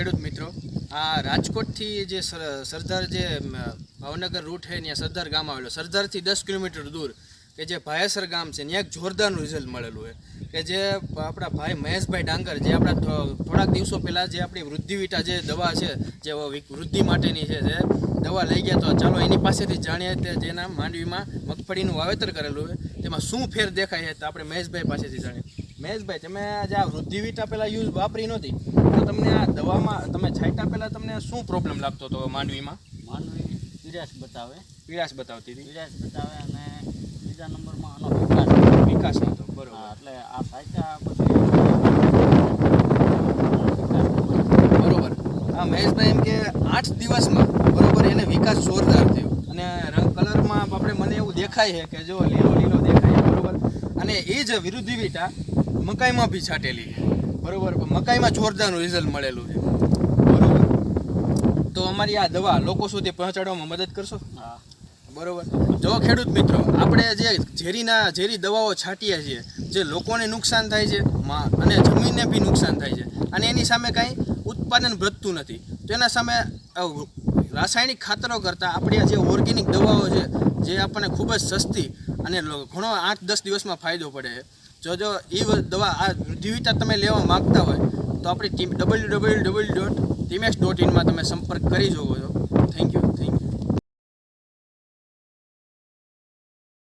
ખેડૂત મિત્રો, આ રાજકોટથી જે સર- સરદાર જે ભાવનગર રૂટ છે ત્યાં સરદાર ગામ આવેલો, સરદારથી દસ કિલોમીટર દૂર, કે જે ભાયાસર ગામ છે, ત્યાં એક જોરદારનું રિઝલ્ટ મળેલું છે. કે જે આપણા ભાઈ મહેશભાઈ ડાંગર, જે આપણા થોડાક દિવસો પહેલાં જે આપણી વૃદ્ધિવિટા જે દવા છે, જે વૃદ્ધિ માટેની છે, જે દવા લઈ ગયા, તો ચાલો એની પાસેથી જાણીએ તે જેના માંડવીમાં મગફળીનું વાવેતર કરેલું છે. તેમાં શું ફેર દેખાય છે તો આપણે મહેશભાઈ પાસેથી જાણીએ. મહેશભાઈ તમે આજે આ વૃદ્ધિવિટા પહેલાં યુઝ વાપરી નહોતી. તો તમને આ દવામાં તમે છાંટા પહેલાં તમને શું પ્રોબ્લેમ લાગતો હતો માંડવીમાં? માનવી પીડાશ બતાવે. પીડાશ બતાવતી હતી? પીડાશ બતાવે અને બીજા નંબરમાં આનો વિકાસ વિકાસ નહોતો બરોબર. એટલે આ છાંટા પછી બરોબર. આ મહેશભાઈ એમ કે આઠ દિવસમાં બરોબર એને વિકાસ જોરદાર થયો. અને રંગ કલરમાં આપણે મને એવું દેખાય છે કે જો લીલો લીલો દેખાય છે બરોબર. અને એ જ વિરુદ્ધિ વિટા મકાઈમાં બી છાંટેલી બરોબર મકાઈમાં જોરદારનું રિઝલ્ટ મળેલું છે. બરોબર. તો અમારી આ દવા લોકો સુધી પહોંચાડવામાં મદદ કરશો? હા. બરોબર. જો ખેડૂત મિત્રો આપણે જે ઝેરીના ઝેરી દવાઓ છાંટીએ છીએ જે લોકોને નુકસાન થાય છે અને જમીનને બી નુકસાન થાય છે અને એની સામે કાંઈ ઉત્પાદન વધતું નથી. તો એના સામે રાસાયણિક ખાતરો કરતાં આપણી આ જે ઓર્ગેનિક દવાઓ છે, જે આપણને ખૂબ જ સસ્તી અને ઘણો આઠ દસ દિવસમાં ફાયદો પડે. જો જો એ દવા આ જીવિતા તમે લેવા માગતા હોય, તો આપણી team W W W dot Timex dot ઇનમાં તમે સંપર્ક કરી શકો છો. Thank you